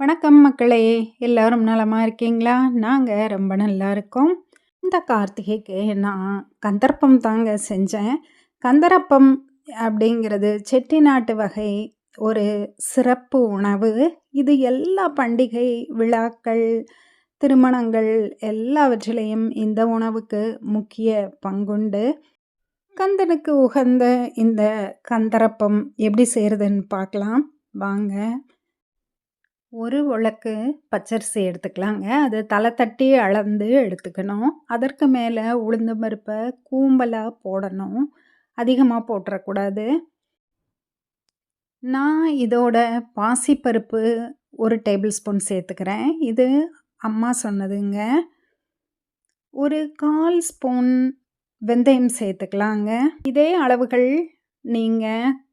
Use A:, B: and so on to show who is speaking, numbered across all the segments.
A: வணக்கம் மக்களே எல்லாரும் நலமாக இருக்கீங்களா? நாங்கள் ரொம்ப நல்லா இருக்கோம். இந்த கார்த்திகைக்கு நான் கந்தர்ப்பம் தாங்க செஞ்சேன். கந்தரப்பம் அப்படிங்கிறது செட்டிநாட்டு வகை ஒரு சிறப்பு உணவு. இது எல்லா பண்டிகை விழாக்கள் திருமணங்கள் எல்லாவற்றிலையும் இந்த உணவுக்கு முக்கிய பங்குண்டு. கந்தனுக்கு உகந்த இந்த கந்தரப்பம் எப்படி செய்கிறதுன்னு பார்க்கலாம். வாங்க. ஒரு உலக்கு பச்சரிசி எடுத்துக்கலாங்க. அது தலை தட்டி அளந்து எடுத்துக்கணும். அதற்கு மேலே உளுந்து பருப்பை கூம்பலாக போடணும். அதிகமாக போட்டுறக்கூடாது. நான் இதோட பாசிப்பருப்பு ஒரு டேபிள் ஸ்பூன் சேர்த்துக்கிறேன். இது அம்மா சொன்னதுங்க. ஒரு கால் ஸ்பூன் வெந்தயம் சேர்த்துக்கலாங்க. இதே அளவுகள் நீங்கள்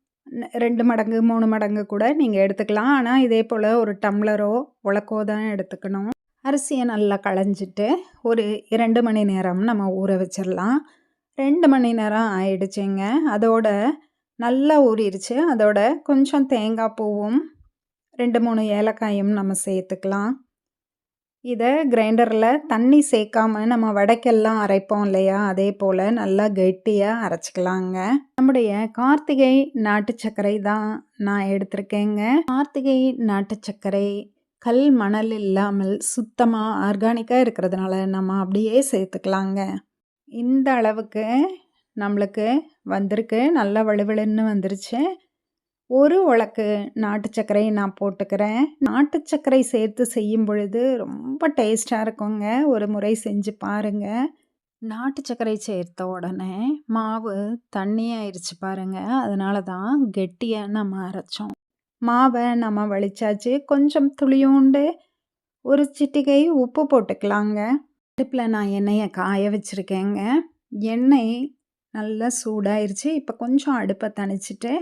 A: ரெண்டு மடங்கு மூணு மடங்கு கூட நீங்கள் எடுத்துக்கலாம். ஆனால் இதே போல் ஒரு டம்ளரோ உலக்கோ தான் எடுத்துக்கணும். அரிசியை நல்லா களைஞ்சிட்டு ஒரு இரண்டு மணி நேரம் நம்ம ஊற வச்சிடலாம். ரெண்டு மணி நேரம் ஆயிடுச்சுங்க. அதோட நல்லா ஊறிடுச்சு. அதோட கொஞ்சம் தேங்காய் பூவும் ரெண்டு மூணு ஏலக்காயும் நம்ம சேர்த்துக்கலாம். இதை கிரைண்டரில் தண்ணி சேர்க்காம நம்ம வடைக்கெல்லாம் அரைப்போம் இல்லையா? அதே போல் நல்லா கெட்டியாக அரைச்சிக்கலாங்க. நம்முடைய கார்த்திகை நாட்டு சர்க்கரை தான் நான் எடுத்திருக்கேங்க. கார்த்திகை நாட்டு சர்க்கரை கல் மணல் இல்லாமல் சுத்தமாக ஆர்கானிக்காக இருக்கிறதுனால நம்ம அப்படியே சேர்த்துக்கலாங்க. இந்த அளவுக்கு நம்மளுக்கு வந்திருக்கு. நல்லா வலுவலுன்னு வந்துருச்சு. ஒரு உலக்கு நாட்டு சர்க்கரையை நான் போட்டுக்கிறேன். நாட்டு சர்க்கரை சேர்த்து செய்யும் பொழுது ரொம்ப டேஸ்ட்டாக இருக்குங்க. ஒரு முறை செஞ்சு பாருங்கள் நாட்டு சர்க்கரை சேர்த்த உடனே மாவு தண்ணியாயிருச்சு பாருங்கள் அதனால தான் கெட்டியாக நம்ம அரைச்சோம். மாவை நம்ம வலிச்சாச்சு. கொஞ்சம் துளியோண்டு ஒரு சிட்டிகை உப்பு போட்டுக்கலாங்க. அடுப்பில் நான் எண்ணெயை காய வச்சுருக்கேங்க. எண்ணெய் நல்லா சூடாயிருச்சு. இப்போ கொஞ்சம் அடுப்பை தணிச்சிட்டு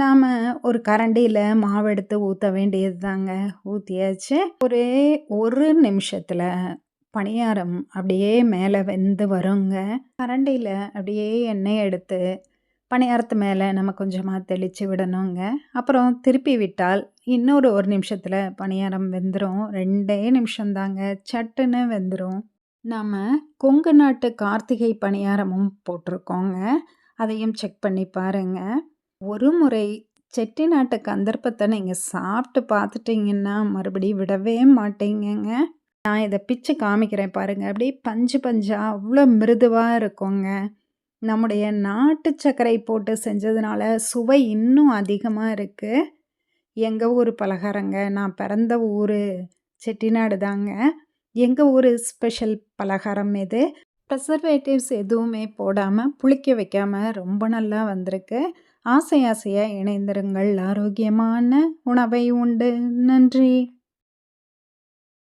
A: நாம் ஒரு கரண்டியில் மாவு எடுத்து ஊற்ற வேண்டியது தாங்க ஊற்றியாச்சு ஒரே ஒரு நிமிஷத்தில் பணியாரம் அப்படியே மேலே வெந்து வருங்க. கரண்டியில் அப்படியே எண்ணெய் எடுத்து பணியாரத்து மேலே நம்ம கொஞ்சமாக தெளித்து விடணுங்க. அப்புறம் திருப்பி விட்டால் இன்னொரு ஒரு நிமிஷத்தில் பணியாரம் வெந்துடும் ரெண்டே நிமிஷம்தாங்க சட்டுன்னு வெந்துடும் நாம் கொங்கு நாட்டு கார்த்திகை பணியாரமும் போட்டிருக்கோங்க. அதையும் செக் பண்ணி பாருங்கள் ஒரு முறை செட்டிநாட்டு கந்தர்ப்பத்தை நீங்கள் சாப்பிட்டு பார்த்துட்டிங்கன்னா மறுபடியும் விடவே மாட்டீங்கங்க. நான் இதை பிச்சு காமிக்கிறேன் பாருங்கள் அப்படியே பஞ்சு பஞ்சாக அவ்வளோ மிருதுவாக இருக்குங்க. நம்முடைய நாட்டு சர்க்கரை போட்டு செஞ்சதுனால சுவை இன்னும் அதிகமாக இருக்குது எங்கள் ஊர் பலகாரங்க நான் பிறந்த ஊர் செட்டிநாடு தாங்க. எங்கள் ஊர் ஸ்பெஷல் பலகாரம் இது ப்ரெசர்வேட்டிவ்ஸ் எதுவுமே போடாமல் புளிக்க வைக்காமல் ரொம்ப நல்லா வந்திருக்கு. ஆசை ஆசையாக இணைந்திருங்கள். ஆரோக்கியமான உணவை உண்டு. நன்றி.